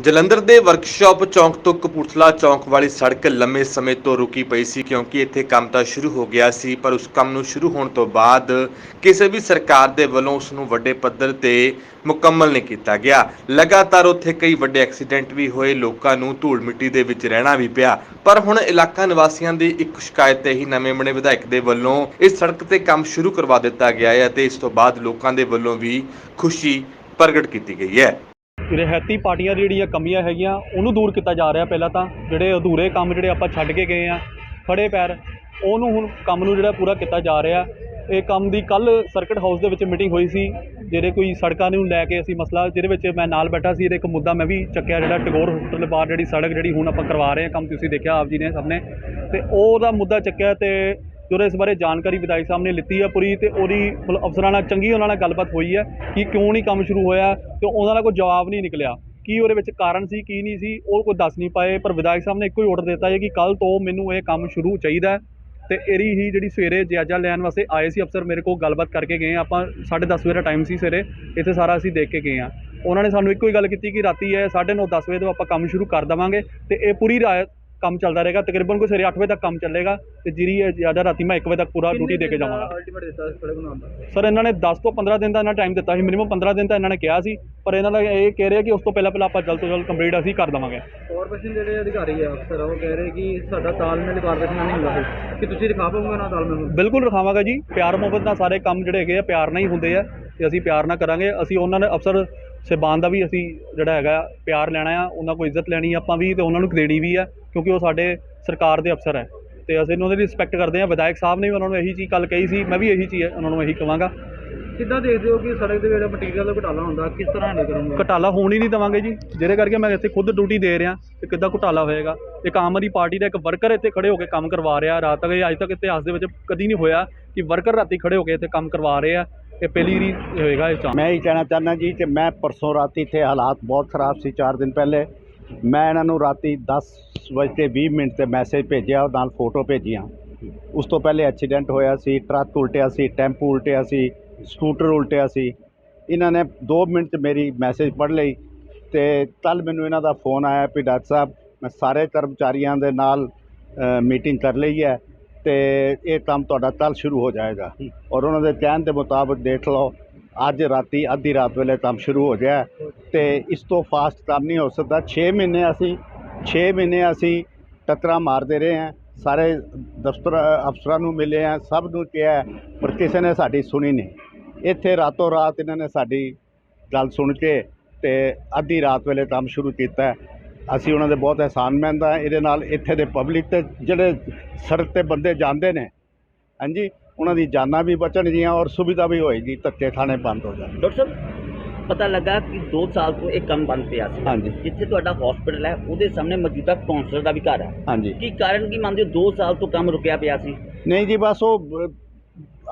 ਜਲੰਧਰ ਦੇ ਵਰਕਸ਼ਾਪ ਚੌਂਕ ਤੋਂ ਕਪੂਰਥਲਾ ਚੌਂਕ ਵਾਲੀ ਸੜਕ ਲੰਮੇ ਸਮੇਂ ਤੋਂ ਰੁਕੀ ਪਈ ਸੀ ਕਿਉਂਕਿ ਇੱਥੇ ਕੰਮ ਤਾਂ ਸ਼ੁਰੂ ਹੋ ਗਿਆ ਸੀ, ਪਰ ਉਸ ਕੰਮ ਨੂੰ ਸ਼ੁਰੂ ਹੋਣ ਤੋਂ ਬਾਅਦ ਕਿਸੇ ਵੀ ਸਰਕਾਰ ਦੇ ਵੱਲੋਂ ਉਸ ਨੂੰ ਵੱਡੇ ਪੱਧਰ ਤੇ ਮੁਕੰਮਲ ਨਹੀਂ ਕੀਤਾ ਗਿਆ। ਲਗਾਤਾਰ ਉੱਥੇ ਕਈ ਵੱਡੇ ਐਕਸੀਡੈਂਟ ਵੀ ਹੋਏ, ਲੋਕਾਂ ਨੂੰ ਧੂੜ ਮਿੱਟੀ ਦੇ ਵਿੱਚ ਰਹਿਣਾ ਵੀ ਪਿਆ। ਪਰ ਹੁਣ ਇਲਾਕਾ ਨਿਵਾਸੀਆਂ ਦੀ ਇੱਕ ਸ਼ਿਕਾਇਤ ਤੇ ਹੀ ਨਵੇਂ ਬਣੇ ਵਿਧਾਇਕ ਦੇ ਵੱਲੋਂ ਇਸ ਸੜਕ ਤੇ ਕੰਮ ਸ਼ੁਰੂ ਕਰਵਾ ਦਿੱਤਾ ਗਿਆ ਹੈ ਅਤੇ ਇਸ ਤੋਂ ਬਾਅਦ ਲੋਕਾਂ ਦੇ ਵੱਲੋਂ ਵੀ ਖੁਸ਼ੀ ਪ੍ਰਗਟ ਕੀਤੀ ਗਈ ਹੈ। ਰਿਹਾਇਤੀ ਪਾਰਟੀਆਂ ਦੀ ਜਿਹੜੀਆਂ ਕਮੀਆਂ ਹੈਗੀਆਂ, ਉਹਨੂੰ ਦੂਰ ਕੀਤਾ ਜਾ ਰਿਹਾ ਪਹਿਲਾਂ ਤਾਂ। ਜਿਹੜੇ ਅਧੂਰੇ ਕੰਮ ਜਿਹੜੇ ਆਪਾਂ ਛੱਡ ਕੇ ਗਏ ਆ, ਫੜੇ ਪੈਰ, ਉਹਨੂੰ ਹੁਣ ਕੰਮ ਨੂੰ ਜਿਹੜਾ ਪੂਰਾ ਕੀਤਾ ਜਾ ਰਿਹਾ। ਇਹ ਕੰਮ ਦੀ ਕੱਲ ਸਰਕਟ ਹਾਊਸ ਦੇ ਵਿੱਚ ਮੀਟਿੰਗ ਹੋਈ ਸੀ, ਜਿਹੜੇ ਕੋਈ ਸੜਕਾਂ ਨੂੰ ਲੈ ਕੇ ਅਸੀਂ ਮਸਲਾ, ਜਿਹਦੇ ਵਿੱਚ ਮੈਂ ਨਾਲ ਬੈਠਾ ਸੀ, ਇਹਦੇ ਇੱਕ ਮੁੱਦਾ ਮੈਂ ਵੀ ਚੱਕਿਆ, ਜਿਹੜਾ ਟਗੋਰ ਹਸਪਤਾਲ ਬਾਹਰ ਜਿਹੜੀ ਸੜਕ ਜਿਹੜੀ ਹੁਣ ਆਪਾਂ ਕਰਵਾ ਰਹੇ ਹਾਂ, ਕੰਮ ਤੁਸੀਂ ਦੇਖਿਆ ਆਪ ਜੀ ਨੇ ਸਭ ਨੇ। ਤੇ ਉਹਦਾ ਮੁੱਦਾ ਚੱਕਿਆ ਤੇ ਜਦੋਂ ਇਸ ਬਾਰੇ ਜਾਣਕਾਰੀ ਵਿਧਾਇਕ ਸਾਹਿਬ ਨੇ ਲਿੱਤੀ ਹੈ ਪੂਰੀ ਤੇ ਉਹਦੀ ਮਤਲਬ ਅਫਸਰਾਂ ਨਾਲ ਚੰਗੀ ਉਹਨਾਂ ਨਾਲ ਗੱਲਬਾਤ ਹੋਈ ਹੈ ਕਿ ਕਿਉਂ ਨਹੀਂ ਕੰਮ ਸ਼ੁਰੂ ਹੋਇਆ ਤੇ ਉਹਨਾਂ ਦਾ ਕੋਈ ਜਵਾਬ ਨਹੀਂ ਨਿਕਲਿਆ ਕੀ ਉਹਦੇ ਵਿੱਚ ਕਾਰਨ ਸੀ, ਕੀ ਨਹੀਂ ਸੀ, ਉਹ ਕੋਈ ਦੱਸ ਨਹੀਂ ਪਾਏ, ਪਰ ਵਿਧਾਇਕ ਸਾਹਿਬ ਨੇ ਇੱਕੋ ਹੀ ਆਰਡਰ ਦਿੱਤਾ ਹੈ ਕਿ ਕੱਲ ਤੋਂ ਮੈਨੂੰ ਇਹ ਕੰਮ ਸ਼ੁਰੂ ਚਾਹੀਦਾ ਹੈ ਤੇ ਇਹਦੀ ਹੀ ਜਿਹੜੀ ਸਵੇਰੇ ਜਾਇਜ਼ਾ ਲੈਣ ਵਾਸਤੇ ਆਏ ਸੀ ਅਫਸਰ ਮੇਰੇ ਕੋਲ ਗੱਲਬਾਤ ਕਰਕੇ ਗਏ ਆ। ਆਪਾਂ 10:30 ਵਜੇ ਦਾ ਟਾਈਮ ਸੀ ਸਵੇਰੇ, ਇੱਥੇ ਸਾਰਾ ਅਸੀਂ ਦੇਖ ਕੇ ਗਏ ਆ ਉਹਨਾਂ ਨੇ ਸਾਨੂੰ ਇੱਕੋ ਹੀ ਗੱਲ ਕੀਤੀ ਕਿ ਰਾਤੀ ਇਹ 9:30 10 ਵਜੇ ਤੋਂ ਆਪਾਂ ਕੰਮ ਸ਼ੁਰੂ ਕਰ ਦੇਵਾਂਗੇ ਤੇ ਇਹ ਪੂਰੀ ਰਾਤ ਕੰਮ ਚੱਲਦਾ ਰਹੇਗਾ ਤਕਰੀਬਨ ਕੋਈ ਸਵੇਰੇ 8 ਵਜੇ ਤੱਕ ਕੰਮ ਚੱਲੇਗਾ ਤੇ ਜਿਹੜੀ ਜ਼ਿਆਦਾ ਰਾਤੀ ਮੈਂ 1 ਵਜੇ ਤੱਕ ਪੂਰਾ ਡਿਊਟੀ ਦੇ ਕੇ ਜਾਵਾਂਗਾ। ਅਲਟੀਮੇਟ ਦਿੱਤਾ ਇਸ ਖੜੇ ਬਣਾਉਣ ਦਾ? ਸਰ ਇਹਨਾਂ ਨੇ 10 ਤੋਂ 15 ਦਿਨ ਦਾ ਇਹਨਾਂ ਟਾਈਮ ਦਿੱਤਾ ਸੀ ਮਿਨੀਮਮ 15 ਦਿਨ ਤਾਂ ਇਹਨਾਂ ਨੇ ਕਿਹਾ ਸੀ ਪਰ ਇਹਨਾਂ ਦਾ ਇਹ ਕਹਿ ਰਿਹਾ ਕਿ ਉਸ ਤੋਂ ਪਹਿਲਾਂ ਪਹਿਲਾਂ ਆਪਾਂ ਜਲਦ ਤੋਂ ਜਲਦ ਕੰਪਲੀਟ ਅਸੀਂ ਕਰ ਦੇਵਾਂਗੇ। ਕਾਰਪੋਰੇਸ਼ਨ ਜਿਹੜੇ ਅਧਿਕਾਰੀ ਆ ਅਫਸਰ ਉਹ ਕਹਿ ਰਹੇ ਕਿ ਸਾਡਾ ਤਾਲਮੇਲ ਕਾਰਪੋਰੇਸ਼ਨ ਨਾਲ ਨਹੀਂ ਹੁੰਦਾ ਸੀ। ਕਿ ਤੁਸੀਂ ਦਿਖਾ ਪਾਉਂਗੇ ਨਾ ਤਾਲਮੇਲ ਬਿਲਕੁਲ ਰਖਾਵਾਂਗਾ ਜੀ ਪਿਆਰ ਮੁਹੱਬਤ ਨਾਲ ਸਾਰੇ ਕੰਮ ਜਿਹੜੇ ਹੈਗੇ ਆ ਪਿਆਰ ਨਾਲ ਹੀ ਹੁੰਦੇ ਆ ਤੇ ਅਸੀਂ ਪਿਆਰ ਨਾਲ ਕਰਾਂਗੇ। ਅਸੀਂ ਉਹਨਾਂ ਨੇ ਅਫਸਰ ਸਹਿਬਾਨ ਦਾ ਵੀ ਅਸੀਂ ਜਿਹੜਾ ਹੈਗਾ ਪਿਆਰ ਲੈਣਾ ਆ ਉਹਨਾਂ ਕੋਲ ਇੱਜ਼ਤ ਲੈਣੀ ਆਪਾਂ ਵੀ ਤੇ ਉਹਨਾਂ ਨੂੰ ਦੇਣੀ ਵੀ ਆ ਕਿਉਂਕਿ ਉਹ ਸਾਡੇ ਸਰਕਾਰ ਦੇ ਅਫਸਰ ਹੈ ਤੇ ਅਸੀਂ ਉਹਨਾਂ ਦੀ ਰਿਸਪੈਕਟ ਕਰਦੇ ਆ ਵਿਧਾਇਕ ਸਾਹਿਬ ਨੇ ਵੀ ਉਹਨਾਂ ਨੂੰ ਇਹੀ ਚੀਜ਼ ਕੱਲ ਕਹੀ ਸੀ ਮੈਂ ਵੀ ਇਹੀ ਚੀਜ਼ ਉਹਨਾਂ ਨੂੰ ਇਹੀ ਕਵਾਂਗਾ। ਕਿੱਦਾਂ ਦੇਖਦੇ ਹੋ ਕਿ ਸੜਕ ਦੇ ਜਿਹੜਾ ਮਟੀਰੀਅਲ ਦਾ ਘਟਾਲਾ ਹੁੰਦਾ ਕਿਸ ਤਰ੍ਹਾਂ ਹੈਂਡਲ ਕਰੋਗੇ? ਘਟਾਲਾ ਹੋਣ ਹੀ ਨਹੀਂ ਦੇਵਾਂਗੇ ਜੀ ਜਿਹਦੇ ਕਰਕੇ ਮੈਂ ਇੱਥੇ ਖੁਦ ਡਿਊਟੀ ਦੇ ਰਿਹਾ ਤੇ ਕਿੱਦਾਂ ਘਟਾਲਾ ਹੋਏਗਾ। ਇੱਕ ਆਮ ਆਦਮੀ ਪਾਰਟੀ ਦਾ ਇੱਕ ਵਰਕਰ ਇੱਥੇ ਖੜੇ ਹੋ ਕੇ ਕੰਮ ਕਰਵਾ ਰਿਹਾ ਰਾਤ ਤੱਕ ਅੱਜ ਤੱਕ ਇਤਿਹਾਸ ਦੇ ਵਿੱਚ ਕਦੀ ਨਹੀਂ ਹੋਇਆ ਕਿ ਵਰਕਰ ਰਾਤੀ ਖੜੇ ਹੋ ਕੇ ਇੱਥੇ ਕੰਮ ਕਰਵਾ ਰਹੇ ਆ। ਇਹ ਪਹਿਲੀ ਵਾਰੀ ਹੋਏਗਾ ਇਹ ਚਾਂਸ ਮੈਂ ਇਹ ਕਹਿਣਾ ਚਾਹੁੰਦਾ ਜੀ ਕਿ ਮੈਂ ਪਰਸੋਂ ਰਾਤੀ ਇੱਥੇ ਹਾਲਾਤ ਬਹੁਤ ਖਰਾਬ ਸੀ 4 ਦਿਨ ਪਹਿਲੇ। ਮੈਂ ਇਹਨਾਂ ਨੂੰ ਰਾਤੀ 10 ਵਜੇ 20 ਮਿੰਟ ਤੇ ਮੈਸੇਜ ਭੇਜਿਆ ਨਾਲ ਫੋਟੋ ਭੇਜੀਆਂ। ਉਸ ਤੋਂ ਪਹਿਲੇ ਐਕਸੀਡੈਂਟ ਹੋਇਆ ਸੀ ਟਰੱਕ ਉਲਟਿਆ ਸੀ ਟੈਂਪੂ ਉਲਟਿਆ ਸੀ ਸਕੂਟਰ ਉਲਟਿਆ ਸੀ। ਇਹਨਾਂ ਨੇ 2 ਮਿੰਟ 'ਚ ਮੇਰੀ ਮੈਸੇਜ ਪੜ੍ਹ ਲਈ ਤੇ ਕੱਲ ਮੈਨੂੰ ਇਹਨਾਂ ਦਾ ਫੋਨ ਆਇਆ ਵੀ ਡਾਕਟਰ ਸਾਹਿਬ, ਮੈਂ ਸਾਰੇ ਕਰਮਚਾਰੀਆਂ ਦੇ ਨਾਲ ਮੀਟਿੰਗ ਕਰ ਲਈ ਹੈ। ਤੇ ਇਹ ਕੰਮ ਤੁਹਾਡਾ ਕੱਲ ਸ਼ੁਰੂ ਹੋ ਜਾਏਗਾ। ਔਰ ਉਹਨਾਂ ਦੇ ਕਹਿਣ ਦੇ ਮੁਤਾਬਕ ਦੇਖ ਲਓ ਅੱਜ ਰਾਤੀ ਅੱਧੀ ਰਾਤ ਵੇਲੇ ਕੰਮ ਸ਼ੁਰੂ ਹੋ ਗਿਆ। ਤੇ ਇਸ ਤੋਂ ਫਾਸਟ ਕੰਮ ਨਹੀਂ ਹੋ ਸਕਦਾ। 6 ਮਹੀਨੇ ਅਸੀਂ 6 ਮਹੀਨੇ ਅਸੀਂ ਟੱਕਰਾਂ ਮਾਰਦੇ ਰਹੇ ਹਾਂ। ਸਾਰੇ ਦਫ਼ਤਰ ਅਫਸਰਾਂ ਨੂੰ ਮਿਲੇ ਆ ਸਭ ਨੂੰ ਕਿਹਾ ਪਰ ਕਿਸੇ ਨੇ ਸਾਡੀ ਸੁਣੀ ਨਹੀਂ। ਇੱਥੇ ਰਾਤੋਂ ਰਾਤ ਇਹਨਾਂ ਨੇ ਸਾਡੀ ਗੱਲ ਸੁਣ ਕੇ ਤੇ ਅੱਧੀ ਰਾਤ ਵੇਲੇ ਕੰਮ ਸ਼ੁਰੂ ਕੀਤਾ। ਅਸੀਂ ਉਹਨਾਂ ਦੇ ਬਹੁਤ ਅਹਿਸਾਨਮੰਦ ਹਾਂ। ਇਹਦੇ ਨਾਲ ਇੱਥੇ ਦੇ ਪਬਲਿਕ ਤੇ ਜਿਹੜੇ ਸੜਕ ਤੇ ਬੰਦੇ ਜਾਂਦੇ ਨੇ ਹਾਂਜੀ ਉਹਨਾਂ ਦੀ ਜਾਨਾਂ ਵੀ ਬਚਣਗੀਆਂ ਔਰ ਸੁਵਿਧਾ ਵੀ ਹੋਏਗੀ ਧੱਕੇ ਖਾਣੇ ਬੰਦ ਹੋ ਜਾਣ ਡਾਕਟਰ ਸਾਹਿਬ ਪਤਾ ਲੱਗਾ ਕਿ 2 ਸਾਲ ਤੋਂ ਇਹ ਕੰਮ ਬੰਦ ਪਿਆ ਸੀ। ਹਾਂਜੀ। ਜਿੱਥੇ ਤੁਹਾਡਾ ਹਸਪੀਟਲ ਹੈ ਉਹਦੇ ਸਾਹਮਣੇ ਮੌਜੂਦਾ ਕਾਉਂਸਲਰ ਦਾ ਵੀ ਘਰ ਹੈ। ਹਾਂਜੀ। ਕੀ ਕਾਰਨ ਕੀ ਮੰਨਦੇ ਹੋ? 2 ਸਾਲ ਤੋਂ ਕੰਮ ਰੁਕਿਆ ਪਿਆ ਸੀ। ਨਹੀਂ ਜੀ ਬਸ ਉਹ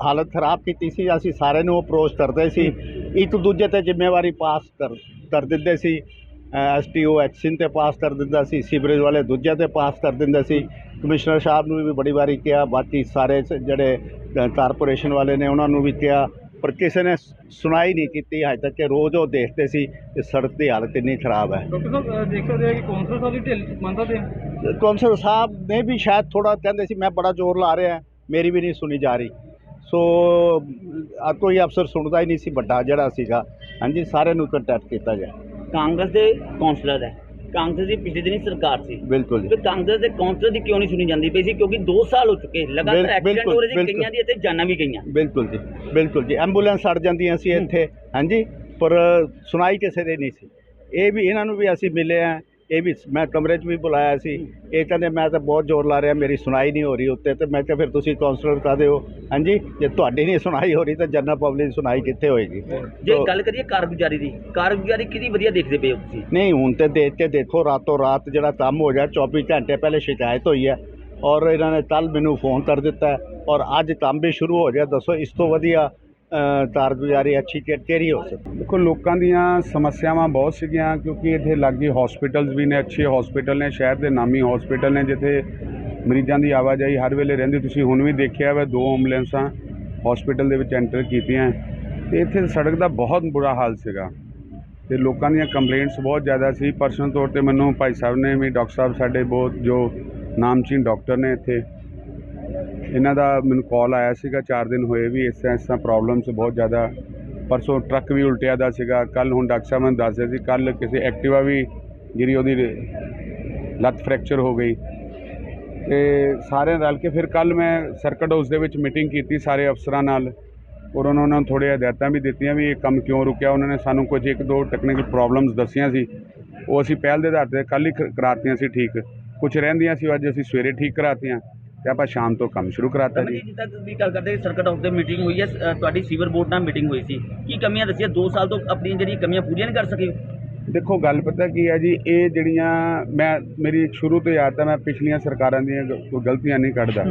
ਹਾਲਤ ਖਰਾਬ ਕੀਤੀ ਸੀ। ਅਸੀਂ ਸਾਰੇ ਨੂੰ ਅਪਰੋਚ ਕਰਦੇ ਸੀ। ਇੱਕ ਦੂਜੇ ਤੇ ਜ਼ਿੰਮੇਵਾਰੀ ਪਾਸ ਕਰ ਕਰ ਦਿੰਦੇ ਸੀ। ਐਸਟੀਓ ਐਕਸ਼ਨ ਤੇ ਪਾਸ ਕਰ ਦਿੰਦਾ ਸੀ ਸੀਵਰੇਜ ਵਾਲੇ ਦੂਜੇ ਤੇ ਪਾਸ ਕਰ ਦਿੰਦੇ ਸੀ। ਕਮਿਸ਼ਨਰ ਸਾਹਿਬ ਨੂੰ ਵੀ ਬੜੀ ਵਾਰੀ ਕਿਹਾ ਬਾਕੀ ਸਾਰੇ ਜਿਹੜੇ ਕਾਰਪੋਰੇਸ਼ਨ ਵਾਲੇ ਨੇ ਉਹਨਾਂ ਨੂੰ ਵੀ ਕਿਹਾ ਪਰ ਕਿਸੇ ਨੇ ਸੁਣਾਈ ਨਹੀਂ ਕੀਤੀ। ਹਜੇ ਤੱਕ ਕਿ ਰੋਜ਼ ਉਹ ਦੇਖਦੇ ਸੀ ਕਿ ਸੜਕ ਦੀ ਹਾਲਤ ਇੰਨੀ ਖਰਾਬ ਹੈ। ਡਾਕਟਰ ਸਾਹਿਬ ਕਿ ਕੌਂਸਲਰ ਸਾਹਿਬ ਦੀ ਢਿੱਲ ਨੇ ਵੀ ਸ਼ਾਇਦ ਥੋੜਾ ਕਹਿੰਦੇ ਸੀ ਮੈਂ ਬੜਾ ਜ਼ੋਰ ਲਾ ਰਿਹਾ ਮੇਰੀ ਵੀ ਨਹੀਂ ਸੁਣੀ ਜਾ ਰਹੀ। ਸੋ ਆ ਕੋਈ ਅਫਸਰ ਸੁਣਦਾ ਹੀ ਨਹੀਂ ਸੀ ਵੱਡਾ ਜਿਹੜਾ ਸੀਗਾ। ਹਾਂਜੀ ਸਾਰਿਆਂ ਨੂੰ ਕੰਟੈਕਟ ਕੀਤਾ ਗਿਆ। ਕਾਂਗਰਸ ਦੇ ਕਾਉਂਸਲਰ ਹੈ। ਕਾਂਗਰਸ ਦੀ ਪਿਛਲੇ ਦਿਨੀ ਸਰਕਾਰ ਸੀ। ਬਿਲਕੁਲ ਜੀ। ਤੇ ਕਾਂਗਰਸ ਦੇ ਕਾਉਂਸਲਰ ਦੀ ਕਿਉਂ ਨਹੀਂ ਸੁਣੀ ਜਾਂਦੀ ਪਈ ਸੀ? ਕਿਉਂਕਿ 2 ਸਾਲ ਹੋ ਚੁੱਕੇ। ਲਗਾਤਾਰ ਐਕਸੀਡੈਂਟ ਹੋ ਰਹੇ ਸੀ। ਕਈਆਂ ਦੀ ਇੱਥੇ ਜਾਨਾਂ ਵੀ ਗਈਆਂ। ਬਿਲਕੁਲ ਜੀ ਬਿਲਕੁਲ ਜੀ। ਐਂਬੂਲੈਂਸ ਸੜ ਜਾਂਦੀਆਂ ਸੀ ਇੱਥੇ। ਹਾਂਜੀ? ਪਰ ਸੁਣਾਈ ਕਿਸੇ ਦੇ ਨਹੀਂ ਸੀ। ਇਹ ਵੀ ਇਹਨਾਂ ਨੂੰ ਵੀ ਅਸੀਂ ਮਿਲੇ ਆ ਇਹ ਵੀ ਮੈਂ ਕਮਰੇ 'ਚ ਵੀ ਬੁਲਾਇਆ ਸੀ। ਇਹ ਕਹਿੰਦੇ ਮੈਂ ਤਾਂ ਬਹੁਤ ਜ਼ੋਰ ਲਾ ਰਿਹਾ ਮੇਰੀ ਸੁਣਾਈ ਨਹੀਂ ਹੋ ਰਹੀ ਉੱਤੇ। ਤੇ ਮੈਂ ਕਿਹਾ ਫਿਰ ਤੁਸੀਂ ਕਾਉਂਸਲਰ ਕਾ ਦਿਓ ਹਾਂਜੀ ਜੇ ਤੁਹਾਡੀ ਨਹੀਂ ਸੁਣਾਈ ਹੋ ਰਹੀ ਤਾਂ ਜਨਰਲ ਪਬਲਿਕ ਦੀ ਸੁਣਾਈ ਕਿੱਥੇ ਹੋਏਗੀ? ਜੇ ਤੋ- ਗੱਲ ਕਰੀਏ ਕਾਰਗੁਜ਼ਾਰੀ ਦੀ ਕਾਰਗੁਜ਼ਾਰੀ ਕਿਹਦੀ ਵਧੀਆ ਦੇਖਦੇ ਪਏ ਹੋ ਤੁਸੀਂ? ਨਹੀਂ ਹੁਣ ਤੇ ਦੇਖ ਕੇ ਦੇਖੋ ਰਾਤੋਂ ਰਾਤ ਜਿਹੜਾ ਕੰਮ ਹੋ ਗਿਆ 24 ਘੰਟੇ ਪਹਿਲੇ ਸ਼ਿਕਾਇਤ ਹੋਈ ਹੈ ਔਰ ਇਹਨਾਂ ਨੇ ਕੱਲ ਮੈਨੂੰ ਫੋਨ ਕਰ ਦਿੱਤਾ ਹੈ ਔਰ ਅੱਜ ਕੰਮ ਵੀ ਸ਼ੁਰੂ ਹੋ ਗਿਆ ਦੱਸੋ ਇਸ ਤੋਂ ਵਧੀਆ ਕਾਰਗੁਜ਼ਾਰੀ ਅੱਛੀ ਕਿ- ਹੋ ਸਕਦੀ? ਦੇਖੋ, ਲੋਕਾਂ ਦੀਆਂ ਸਮੱਸਿਆਵਾਂ ਬਹੁਤ ਸੀਗੀਆਂ, ਕਿਉਂਕਿ ਇੱਥੇ ਲਾਗੇ ਹਸਪੀਟਲਸ ਵੀ ਨੇ, ਅੱਛੇ ਹਸਪੀਟਲ ਨੇ, ਸ਼ਹਿਰ ਦੇ ਨਾਮੀ ਹਸਪੀਟਲ ਨੇ, ਜਿੱਥੇ ਮਰੀਜ਼ਾਂ ਦੀ ਆਵਾਜਾਈ ਹਰ ਵੇਲੇ ਰਹਿੰਦੀ। ਤੁਸੀਂ ਹੁਣ ਵੀ ਦੇਖਿਆ ਵਾ, ਦੋ ਐਂਬੂਲੈਂਸਾਂ ਹਸਪੀਟਲ ਦੇ ਵਿੱਚ ਐਂਟਰ ਕੀਤੀਆਂ। ਤੇ ਇੱਥੇ ਸੜਕ ਦਾ ਬਹੁਤ ਬੁਰਾ ਹਾਲ ਸੀਗਾ। ਤੇ ਲੋਕਾਂ ਦੀਆਂ ਕੰਪਲੇਂਟਸ ਬਹੁਤ ਜ਼ਿਆਦਾ ਸੀ। ਪਰਸਨਲ ਤੌਰ ਤੇ ਮੈਨੂੰ ਭਾਈ ਸਾਹਿਬ ਨੇ ਵੀ, ਡਾਕਟਰ ਸਾਹਿਬ ਸਾਡੇ ਬਹੁਤ ਜੋ ਨਾਮਚੀਨ ਡਾਕਟਰ ਨੇ ਇੱਥੇ ਇਹਨਾਂ ਦਾ ਮੈਨੂੰ ਕਾਲ ਆਇਆ ਸੀਗਾ 4 ਦਿਨ ਹੋਏ ਵੀ ਇਸ ਤਰ੍ਹਾਂ ਇਸ ਤਰ੍ਹਾਂ ਪ੍ਰੋਬਲਮਸ ਬਹੁਤ ਜ਼ਿਆਦਾ। ਪਰਸੋਂ ਟਰੱਕ ਵੀ ਉਲਟਿਆ ਦਾ ਸੀਗਾ ਕੱਲ ਹੁਣ ਡਾਕਟਰ ਸਾਹਿਬ ਨੇ ਦੱਸਿਆ ਸੀ ਕੱਲ ਕਿਸੇ ਐਕਟਿਵਾ ਵੀ ਜਿਹੜੀ ਉਹਦੀ ਲੱਤ ਫ੍ਰੈਕਚਰ ਹੋ ਗਈ। ਤੇ ਸਾਰਿਆਂ ਰਲ ਕੇ ਫਿਰ ਕੱਲ ਮੈਂ ਸਰਕਟ ਹਾਊਸ ਦੇ ਵਿੱਚ ਮੀਟਿੰਗ ਕੀਤੀ ਸਾਰੇ ਅਫਸਰਾਂ ਨਾਲ। ਔਰ ਉਹਨਾਂ ਨੂੰ ਥੋੜ੍ਹੇ ਹਦਾਇਤਾਂ ਵੀ ਦਿੱਤੀਆਂ ਵੀ ਇਹ ਕੰਮ ਕਿਉਂ ਰੁਕਿਆ। ਉਹਨਾਂ ਨੇ ਸਾਨੂੰ ਕੁਝ ਇੱਕ ਦੋ ਟੈਕਨੀਕਲ ਪ੍ਰੋਬਲਮਸ ਦੱਸੀਆਂ ਸੀ। ਉਹ ਅਸੀਂ ਪਹਿਲ ਦੇ ਆਧਾਰ ਤੇ ਕੱਲ ਹੀ ਕਰਾਤੀਆਂ ਸੀ ਠੀਕ। ਕੁਝ ਰਹਿੰਦੀਆਂ ਸੀ, ਉਹ ਅੱਜ ਅਸੀਂ ਸਵੇਰੇ ਠੀਕ ਕਰਾਤੀਆਂ। ਤੇ ਆਪਾਂ ਸ਼ਾਮ ਤੋਂ ਕੰਮ ਸ਼ੁਰੂ ਕਰਾਤਾ ਜੀ। ਜੀ ਜਿੱਦਾਂ ਤੁਸੀਂ ਗੱਲ ਕਰਦੇ ਸਰਕਟ ਹਾਊਸ ਤੇ ਮੀਟਿੰਗ ਹੋਈ ਹੈ ਤੁਹਾਡੀ ਸੀਵਰ ਬੋਰਡ ਨਾਲ ਮੀਟਿੰਗ ਹੋਈ ਸੀ। ਕੀ ਕਮੀਆਂ ਦੱਸੀਆਂ? 2 ਸਾਲ ਤੋਂ ਆਪਣੀਆਂ ਜਿਹੜੀਆਂ ਕਮੀਆਂ ਪੂਰੀਆਂ ਨਹੀਂ ਕਰ ਸਕੇ? ਦੇਖੋ ਗੱਲ ਪਤਾ ਕੀ ਹੈ ਜੀ ਇਹ ਜਿਹੜੀਆਂ ਮੈਂ ਮੇਰੀ ਸ਼ੁਰੂ ਤੋਂ ਆਦਤ ਹੈ ਮੈਂ ਪਿਛਲੀਆਂ ਸਰਕਾਰਾਂ ਦੀਆਂ ਕੋਈ ਗਲਤੀਆਂ ਨਹੀਂ ਕੱਢਦਾ।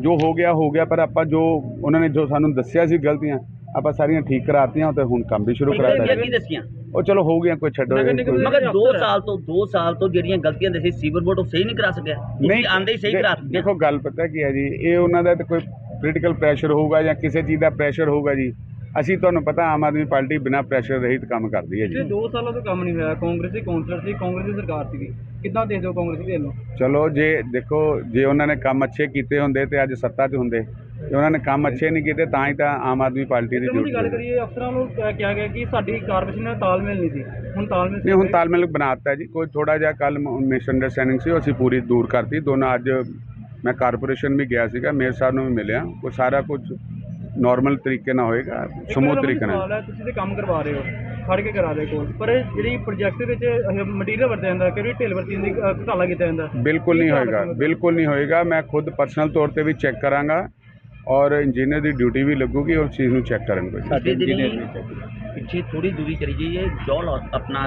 ਜੋ ਹੋ ਗਿਆ ਹੋ ਗਿਆ ਪਰ ਆਪਾਂ ਜੋ ਉਹਨਾਂ ਨੇ ਜੋ ਸਾਨੂੰ ਦੱਸਿਆ ਸੀ ਗਲਤੀਆਂ ਆਪਾਂ ਸਾਰੀਆਂ ਠੀਕ ਕਰਾਤੀਆਂ ਤੇ ਹੁਣ ਕੰਮ ਵੀ ਸ਼ੁਰੂ ਕਰਾਤਾ ਜੀ। ਕੀ ਦੱਸੀਆਂ? ਉਹ ਚਲੋ ਹੋ ਗਿਆ ਕੋਈ ਛੱਡੋ ਨਗਰ ਨਿਗਮ ਮਗਰ 2 ਅਫਸਰ ਹੈ। ਸਾਲ ਤੋਂ 2 ਸਾਲ ਤੋਂ ਜਿਹੜੀਆਂ ਗਲਤੀਆਂ ਦੱਸੀ ਸੀਵਰ ਬੋਰਡ ਉਹ ਸਹੀ ਨਹੀਂ ਕਰਾ ਸਕਿਆ। ਤੁਸੀਂ ਆਂਦੇ ਹੀ ਸਹੀ ਦੇ- ਕਰਾ ਦੇਖੋ ਗੱਲ ਪਤਾ ਕੀ ਹੈ ਜੀ ਇਹ ਉਹਨਾਂ ਦਾ ਤਾਂ ਕੋਈ ਪੋਲੀਟੀਕਲ ਪ੍ਰੈਸ਼ਰ ਹੋਊਗਾ ਜਾਂ ਕਿਸੇ ਚੀਜ਼ ਦਾ ਪ੍ਰੈਸ਼ਰ ਹੋਊਗਾ ਜੀ। ਅਸੀਂ ਤੁਹਾਨੂੰ ਪਤਾ ਆਮ ਆਦਮੀ ਪਾਰਟੀ ਬਿਨਾਂ ਪ੍ਰੈਸ਼ਰ ਰਹਿਤ ਕੰਮ ਕਰਦੀ ਹੈ ਜੀ। 2 ਸਾਲਾਂ ਤੋਂ ਕੰਮ ਨਹੀਂ ਹੋਇਆ। ਕਾਂਗਰਸੀ ਕੌਂਸਲਰ ਸੀ ਕਾਂਗਰਸੀ ਸਰਕਾਰ ਸੀਗੀ। ਕਿੱਦਾਂ ਦੇਖਦੇ ਹੋ ਕਾਂਗਰਸੀ ਦੇ ਨੂੰ ਚਲੋ ਜੇ ਦੇਖੋ ਜੇ ਉਹਨਾਂ ਨੇ ਕੰਮ ਅੱਛੇ ਕੀਤੇ ਹੁੰਦੇ ਤੇ ਅੱਜ ਸੱਤਾ 'ਚ ਹੁੰਦੇ। ਜੇ ਉਹਨਾਂ ਨੇ ਕੰਮ ਅੱਛੇ ਨਹੀਂ ਕੀਤੇ ਤਾਂ ਹੀ ਤਾਂ ਆਮ ਆਦਮੀ ਪਾਰਟੀ ਦੀ ਦੀ ਗੱਲ ਕਰੀਏ ਅਫਸਰਾਂ ਨੂੰ ਕਿਹਾ ਕਿਹਾ ਗਿਆ ਕਿ ਸਾਡੀ ਕਾਰਪੋਰੇਸ਼ਨ ਨਾਲ ਤਾਲਮੇਲ ਨਹੀਂ ਸੀ। ਹੁਣ ਤਾਲਮੇਲ ਨਹੀਂ ਹੁਣ ਤਾਲਮੇਲ ਬਣਾਤਾ ਜੀ। ਕੋਈ ਥੋੜਾ ਜਿਹਾ ਕੱਲ ਮਿਸ ਅੰਡਰਸਟੈਂਡਿੰਗ ਸੀ ਉਹ ਅਸੀਂ ਪੂਰੀ ਦੂਰ ਕਰਤੀ। ਦੋਨੋਂ ਅੱਜ ਮੈਂ ਕਾਰਪੋਰੇਸ਼ਨ ਵੀ ਗਿਆ ਸੀਗਾ ਮੇਅਰ ਸਾਹਿਬ ਨੂੰ ਵੀ ਮਿਲਿਆ। ਉਹ ਸਾਰਾ ਕੁਝ ਨਾਰਮਲ ਤਰੀਕੇ ਨਾਲ ਹੋਏਗਾ ਮੇਰਾ ਤਰੀਕੇ ਨਾਲ। ਤੁਸੀਂ ਤੇ ਕੰਮ ਕਰਵਾ ਰਹੇ ਹੋ ਖੜ ਕੇ ਕਰਾ ਰਹੇ ਕੋਲ ਪਰ ਜਿਹੜੀ ਪ੍ਰੋਜੈਕਟ ਵਿੱਚ ਮਟੀਰੀਅਲ ਵਰਤਿਆ ਜਾਂਦਾ ਕਿ ਢਿੱਲ ਵਰਤੀ ਜਾਂਦੀ ਅ, ਘੁਟਾਲਾ ਕੀਤਾ ਜਾਂਦਾ ਬਿਲਕੁਲ ਨਹੀਂ ਹੋਏਗਾ? ਬਿਲਕੁਲ ਨਹੀਂ ਹੋਏਗਾ ਮੈਂ ਖੁਦ ਪਰਸਨਲ ਤੌਰ ਤੇ ਵੀ ਚੈੱਕ ਕਰਾਂਗਾ ਔਰ ਇੰਜੀਨੀਅਰ ਦੀ ਡਿਊਟੀ ਵੀ ਲੱਗੂਗੀ ਉਸ ਚੀਜ਼ ਨੂੰ ਚੈੱਕ ਕਰਨਗੇ ਸਾਡੇ ਦਿਨੀ ਪਿੱਛੇ ਥੋੜੀ ਦੂਰੀ ਚਲੀ ਗਈ ਹੈ ਜੋਲ ਆਪਣਾ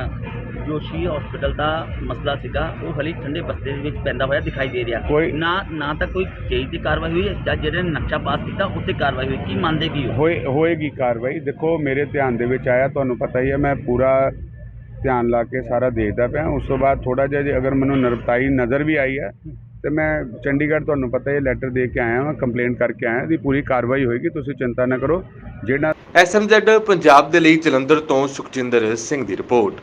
ਜੋਸ਼ੀ ਹਸਪੀਟਲ ਦਾ ਮਸਲਾ ਸੀਗਾ ਉਹ ਹਲੀ ਠੰਡੇ ਬਸਤੇ ਦੇ ਵਿੱਚ ਪੈਂਦਾ ਹੋਇਆ ਦਿਖਾਈ ਦੇ ਰਿਹਾ ਕੋਈ- ਨਾ ਨਾ ਤਾਂ ਕੋਈ ਚੇਂਜ ਦੀ ਕਾਰਵਾਈ ਹੋਈ ਹੈ ਜਾਂ ਜਿਹੜੇ ਨੇ ਨਕਸ਼ਾ ਪਾਸ ਕੀਤਾ ਉੱਤੇ ਕਾਰਵਾਈ ਹੋਈ ਕੀ ਮੰਨਦੇ ਕੀ ਹੋ ਹੋਏ ਹੋਏਗੀ ਕਾਰਵਾਈ ਦੇਖੋ ਮੇਰੇ ਧਿਆਨ ਦੇ ਵਿੱਚ ਆਇਆ ਤੁਹਾਨੂੰ ਪਤਾ ਹੀ ਹੈ ਮੈਂ ਪੂਰਾ ਧਿਆਨ ਲਾ ਕੇ ਸਾਰਾ ਦੇਖਦਾ ਪਿਆ ਉਸ ਤੋਂ ਬਾਅਦ ਥੋੜਾ ਜਿਹਾ ਜੇ ਅਗਰ ਮੈਨੂੰ ਨਿਰਪਤਾਈ ਨਜ਼ਰ ਵੀ ਆਈ ਹੈ ਤੇ ਮੈਂ ਚੰਡੀਗੜ੍ਹ ਤੁਹਾਨੂੰ ਪਤਾ ਇਹ ਲੈਟਰ ਦੇ ਕੇ ਆਇਆ ਹਾਂ ਕੰਪਲੇਂਟ ਕਰਕੇ ਆਇਆ ਦੀ ਪੂਰੀ ਕਾਰਵਾਈ ਹੋਏਗੀ, ਤੁਸੀਂ ਚਿੰਤਾ ਨਾ ਕਰੋ, ਜਿਹੜਾ ਐਸਐਮਜ਼ੈਡ ਪੰਜਾਬ ਦੇ ਲਈ ਜਲੰਧਰ ਤੋਂ ਸੁਖਜਿੰਦਰ ਸਿੰਘ ਦੀ ਰਿਪੋਰਟ।